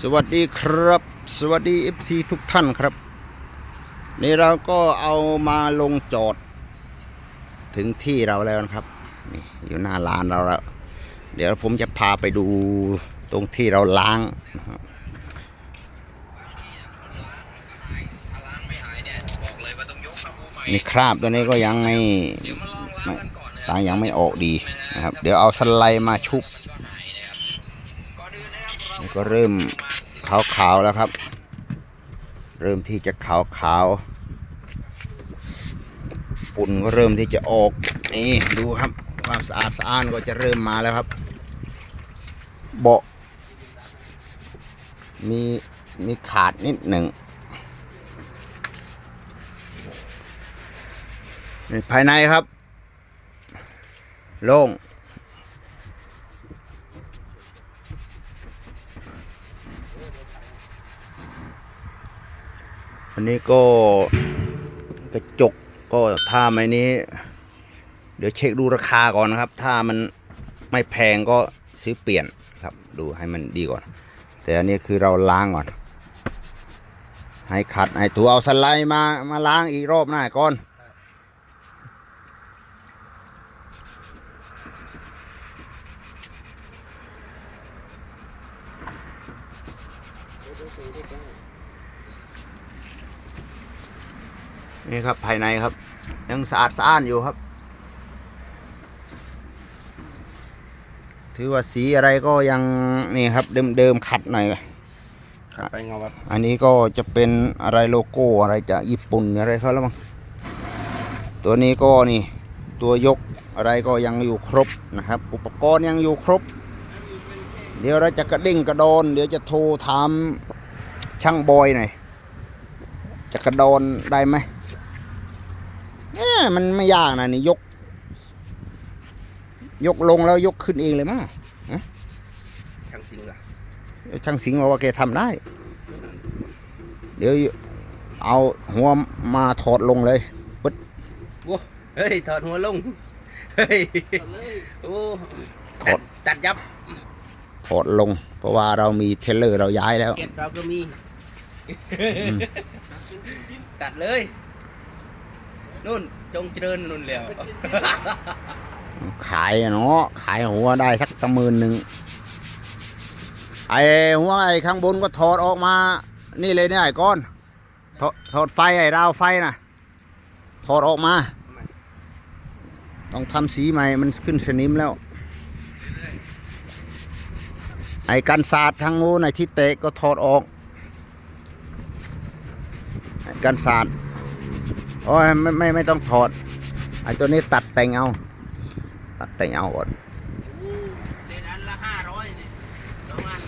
สวัสดีครับ สวัสดี FC ทุกท่านครับ นี่เราก็เอามาลงจอด ถึงที่เราแล้วนะครับ นี่อยู่หน้าลานเราแล้ว เดี๋ยวผมจะพาไปดูตรงที่เราล้างนะครับนี่คราบตัวนี้ก็ยังไม่ไม่างยังไม่ออกดีนะครับ เดี๋ยวเอาสไลด์มาชุบ ก็เริ่มขาวๆแล้วครับ เริ่มที่จะขาวๆปุ่นก็เริ่มที่จะออกนี่ดูครับ ความสะอาดสะอ้านก็จะเริ่มมาแล้วครับ เบาะมีมีขาดนิดหนึ่งนี่ภายในครับ โล่ง อันนี้ก็กระจกก็ถ้าไม่นี้ เดี๋ยวเช็คดูราคาก่อนนะครับ ถ้ามันไม่แพงก็ซื้อเปลี่ยนครับ ดูให้มันดีก่อน แต่อันนี้คือเราล้างก่อน ให้ขัดให้ถูเอาสไลด์มามาล้างอีกรอบหน้าก่อน นี่ครับภายในครับ ยังสะอาดสะอ้านอยู่ครับ ถือว่าสีอะไรก็ยังนี่ครับ เดิมๆขัดหน่อยขับไปเงาวัดอันนี้ก็จะเป็นอะไรโลโก้อะไรจากญี่ปุ่นอะไรเขาแล้วมั้งตัวนี้ก็นี่ตัวยกอะไรก็ยังอยู่ครบนะครับ อุปกรณ์ยังอยู่ครบ เดี๋ยวเราจะกระดิ่งกระโดน เดี๋ยวจะโทรถามช่างบอยหน่อยจะกระโดนได้ไหม เนี่ยมันไม่ยากนะนี่ยก ยกลงแล้วยกขึ้นเองเลยมั้งช่างจริงเหรอช่างสิงห์บอกว่าแกทำได้ เดี๋ยวเอาหัวมาถอดลงเลยเฮ้ยถอดหัวลงเฮ้ยโอ้ถอดตัดยับถอดลง เพราะว่าเรามีเทรลเลอร์เราย้ายแล้วเก็ตเราก็มีมตัดเลย นู่นจงเจริญนู่นแล้วขายอะเนาะขายหัวได้สักตะมื่นหนึ่งไอ้หัวไอ้ข้างบนก็ถอดออกมา นี่เลยเนี่ยไอ้ก้อนถอดถอดไฟไอ้ราวไฟนะถอดออกมา ต้องทำสีใหม่มันขึ้นสนิมแล้ว ไอ้กันศาสตร์ทางงูนไอ้ที่เตะก็ถอดออก ไอ้กันศาสตร์ โอ้ยไม่ไม่ไม่ต้องถอดไอ้ตัวนี้ตัดแต่งเอา ตัดแต่งเอาก่อนเดนอันละห้าร้อยนี่สองอัน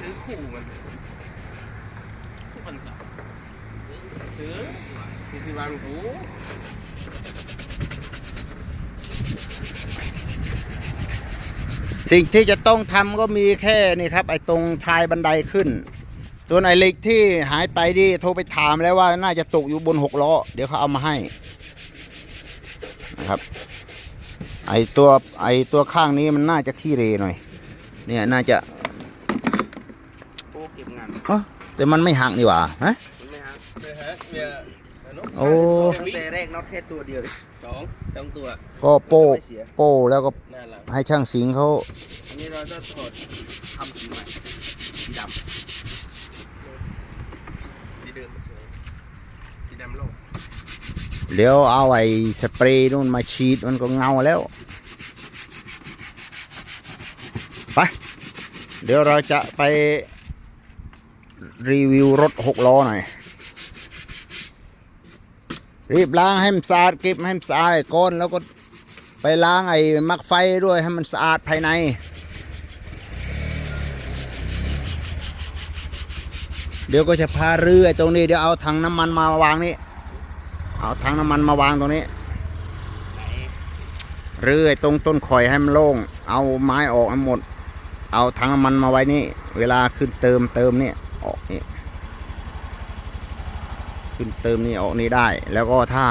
ซื้อคู่มันคู่พันสามซื้อซื้อสิวันกูสิ่งที่จะต้องทำก็มีแค่นี่ครับ ไอ้ตรงชายบันไดขึ้น ส่วนไอ้เหล็กที่หายไปดิโทรไปถามแล้วว่าน่าจะตกอยู่บนหกล้อ เดี๋ยวเขาเอามาให้นะครับ ไอ้ตัวไอ้ตัวข้างนี้มันน่าจะขี้เรหน่อย เนี่ยน่าจะโอ้เก็บงานเอ้อแต่มันไม่หักนี่หว่าฮะไม่ฮะไม่ฮะเนี่ยโอ้ตั้งแต่แรกน็อตแค่ตัวเดียวสองสองตัว ก็โป้ไม่เสียโป้แล้วก็หน้าหลังให้ช่างสิงห์เขาอันนี้เราจะถอดทำสีใหม่สีดำสีเดิมสีดำโลก เดี๋ยวเอาไอ้สเปรย์นู่นมาฉีดมันก็เงาแล้ว ไป เดี๋ยวเราจะไปรีวิวรถหกล้อหน่อย รีบล้างให้มันสะอาดเก็บให้มันสะอาดก่อนแล้วก็ไปล้างไอ้มักไฟด้วยให้มันสะอาดภายใน เดี๋ยวก็จะพาเรือไอ้ตรงนี้เดี๋ยวเอาถังน้ำมันมาวางนี่ เอาถังน้ำมันมาวางตรงนี้เรื่อยตรงต้นข่อยให้มันโล่ง เอาไม้ออกให้หมด เอาถังน้ำมันมาไว้นี่ เวลาขึ้นเติมเติมนี่ออกนี่ขึ้นเติมนี่ออกนี่ได้ แล้วก็ถ้า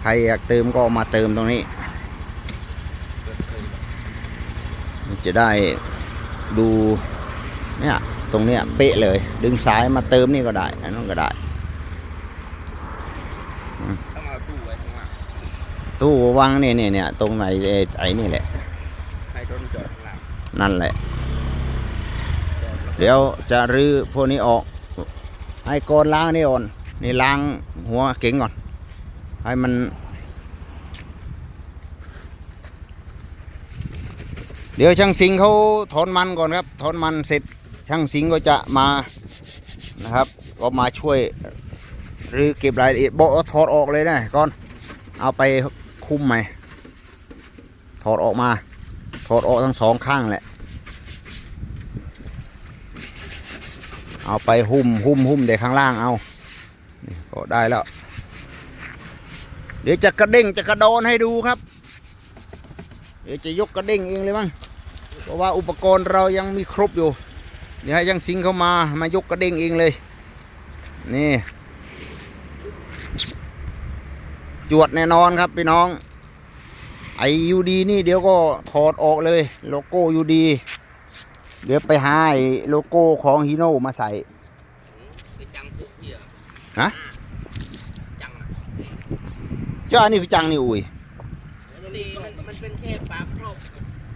ใครอยากเติมก็มาเติมตรงนี้มันจะได้ดูเนี่ยตรงเนี้ยเป๊ะเลย ดึงสายมาเติมนี่ก็ได้ อันนั้นก็ได้ ต้องเอาตู้ไว้ข้างล่าง ตู้วางเนี่ยเนี่ยเนี่ยตรงไหนไอ้ไอ้นี่แหละ ให้รถจอดข้างล่างนั่นแหละ จอดแล้วเดี๋ยวจะรื้อพวกนี้ออก ให้ก่อนล้างนี่ก่อน นี่ล้างหัวเก๋งก่อน ให้มัน เดี๋ยวช่างสิงเขาถอนมันก่อนครับถอนมันเสร็จช่างสิงก็จะมานะครับ ก็มาช่วย หรือเก็บรายละเอียดบอกว่าถอดออกเลยนะก่อน เอาไป คุ้มไหม ถอดออกมา ถอดออกทั้งสองข้างแหละ เอาไปหุ้มหุ้มหุ้มเด็กข้างล่างเอาก็ได้แล้ว เดี๋ยวจะกระเด้งจะกระโดนให้ดูครับ เดี๋ยวจะยกกระเด้งเองเลยมั้ง เพราะว่าอุปกรณ์เรายังมีครบอยู่ เดี๋ยวให้ยังสิงเข้ามามายกกระเด้งเองเลย นี่ จวดแน่นอนครับพี่น้องไอยูดีนี่เดี๋ยวก็ถอดออกเลยโลโก้ยูดีเดี๋ยวไปหาไอ้โลโก้ของฮีโน่มาใส่ไปจังพวกพี่อะฮะจังอะเจ้าอันนี้คือจังนี่อุ้ยนี่มันมันเป็นแค่ปลาครอบ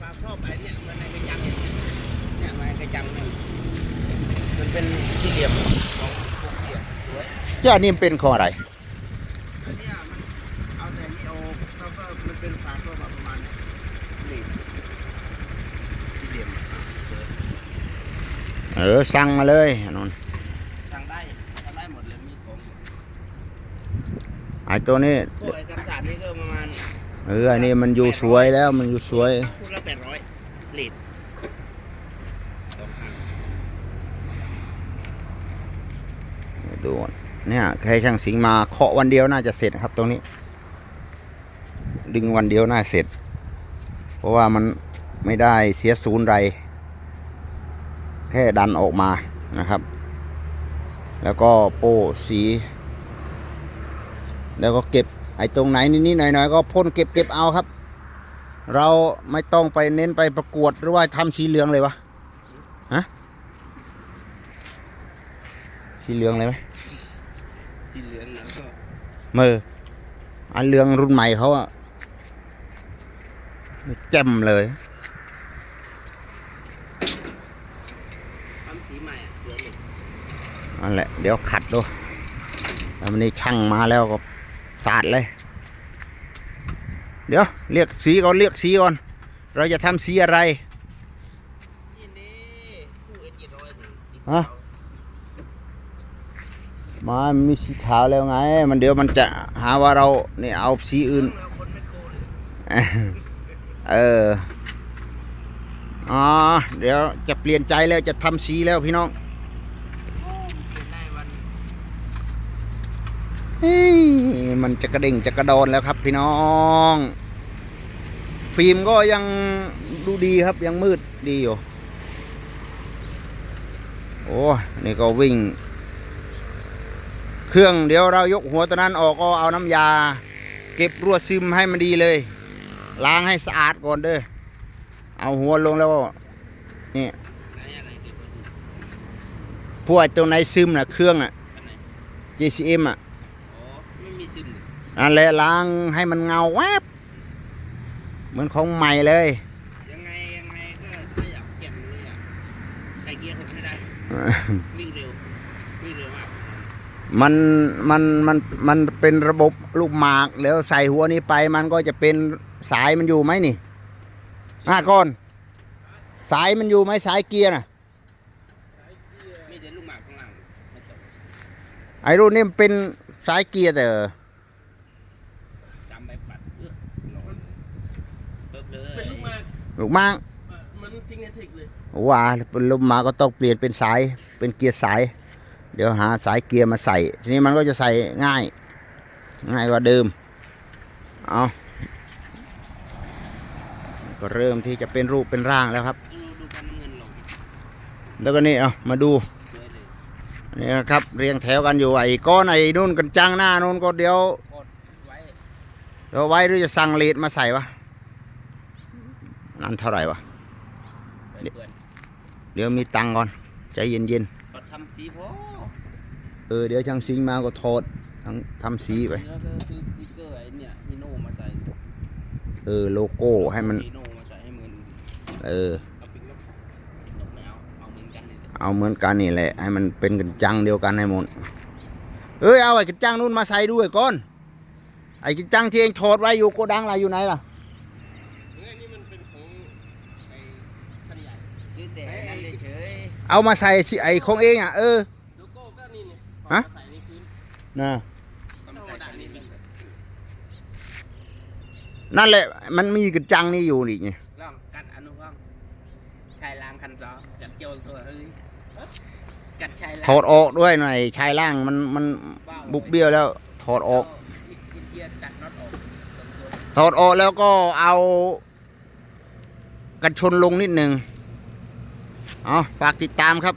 ปลาครอบไอ้เนี่ยมันในกระจังเนี่ยมันในกระจังเนี่ยมันเป็นสี่เหลี่ยมของพวกพี่อะสวยเจ้าอันนี้มันเป็นของอะไรอันเนี้ยมัน เอาแต่นี่เอาเขาก็มันเป็นฝาครอบแบบประมาณเนี้ยนี่สี่เหลี่ยมสวยเออสั่งมาเลยนนสั่งได้สั่งได้หมดเลยมีของหมดไอ้ตัวนี้พวกไอ้กันศาสตร์นี่ก็ประมาณเอออันนี้มันอยู่สวยแล้วมันอยู่สวยคู่ละแปดร้อยลีดสองข้างดูเนี่ยแค่ช่างสิงห์มาเคาะวันเดียวน่าจะเสร็จครับตรงนี้ ดึงวันเดียวน่าเสร็จ เพราะว่ามันไม่ได้เสียศูนย์ไร แค่ดันออกมานะครับ แล้วก็โป้สี แล้วก็เก็บไอ้ตรงไหนนิดๆหน่อยๆก็พ่นเก็บเก็บเอาครับ เราไม่ต้องไปเน้นไปประกวดหรือว่าทำสีเหลืองเลยวะฮะสีเหลืองเลยไหมสีเหลืองแล้วก็มืออันเรืองรุ่นใหม่เขาอะ แจ่มเลยทำสีใหม่อะสวยเลยนั่นแหละ เดี๋ยวขัดดูแล้ววันนี้ช่างมาแล้วก็สาดเลย เดี๋ยวเรียกสีก่อนเรียกสีก่อน เราจะทำสีอะไรนี่นี่คู่เอ็ดยี่ร้อยนี่ฮะมามีสีขาวแล้วไง มันเดี๋ยวมันจะหาว่าเราเนี่ยเอาสีอื่น เอออ๋อเดี๋ยวจะเปลี่ยนใจแล้วจะทำสีแล้วพี่น้องเฮ้ยมันจะกระเด้งจะกระโดนแล้วครับพี่น้อง ฟิล์มก็ยังดูดีครับยังมืดดีอยู่ โอ้นี่ก็วิ่ง เครื่องเดี๋ยวเรายกหัวตัวนั้นออกก็เอาน้ำยา เก็บรั่วซึมให้มันดีเลย ล้างให้สะอาดก่อนเด้อเอาหัวลงแล้วนี่พวกตัวไหนซึมนะเครื่องอะอันไหน JCM อะอ๋อไม่มีซิมเลยนั่นแหละล้างให้มันเงาแวบเหมือนของใหม่เลยยังไงยังไงก็ถ้าอยากเก็บเลยอะใส่เกียร์หกไม่ได้วิ่งเร็ววิ่งเร็วมากมันมันมันมันเป็นระบบลูกหมากแล้วใส่หัวนี้ไปมันก็จะเป็น สายมันอยู่ไหมนี่อะก่อน สายมันอยู่ไหมสายเกียร์น่ะมีแต่ลูกหมากข้างล่างไม่ส่งไอ้รุ่นนี้มันเป็นสายเกียร์แต่จำไปปัดเออลงเปิบเลยเป็นลูกหมากลูกหมากมันซิงเทคเลยว่าเป็นลูกหมากก็ต้องเปลี่ยนเป็นสายเป็นเกียร์สาย เดี๋ยวหาสายเกียร์มาใส่ ทีนี้มันก็จะใส่ง่าย ง่ายกว่าเดิม เอา ก็เริ่มที่จะเป็นรูปเป็นร่างแล้วครับดูดูกันน้ำเงินลงแล้วก็นี่เอามาดูสวยเลยนี่นะครับเรียงแถวกันอยู่ไอ้ก้อนไอ้นู่นกันจังหน้านู่นก็เดี๋ยวกดไว้เดี๋ยวไว้หรือจะสั่งเลดมาใส่วะนั่นเท่าไหร่วะไว้เปื่อนเดี๋ยวมีตังค์ก่อนใจเย็นก็ทำสีพอๆเออเดี๋ยวช่างซิงมาก็ถอดทั้งทำสีไปแล้วก็ซื้อสติ๊กเกอร์ไอ้เนี่ยฮิโน่มาใส่เออโลโก้ให้มันฮิโน่มาใส่ให้เหมือน เออเอาเป็นนกนกแมวเอาเหมือนกันเลยเอาเหมือนกันนี่แหละ ให้มันเป็นกันจังเดียวกันให้หมดเอ้ยเอาไอ้กันจังนู่นมาใส่ด้วยก่อนไอ้กันจังที่เองถอดไว้อยู่โกดังล่ะอยู่ไหนล่ะเนี่ยนี่มันเป็นของไอ้คันใหญ่ซื้อแต่นั่นเฉยเอามาใส่สิไอ้ของเองอะเออโลโก้ก็นี่เนี่ยฮะใส่ในพื้นนะๆทำใส่กันนี่เลยนั่นแหละ มันมีกันจังนี่อยู่นี่ไง ลองกัดอนุภาพชายล้างคันซอจัดโจรตัวเฮ้ยกัดชายล้าง ถอดออกด้วยหน่อยชายล่างมันมันบุกเบี้ยวแล้ว ถอดออก ถอดออกแล้วก็เอากันชนลงนิดหนึ่งเอาฝากติดตามครับ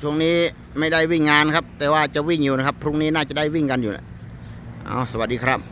ช่วงนี้ไม่ได้วิ่งงานครับ แต่ว่าจะวิ่งอยู่นะครับ พรุ่งนี้น่าจะได้วิ่งกันอยู่แหละเอาสวัสดีครับ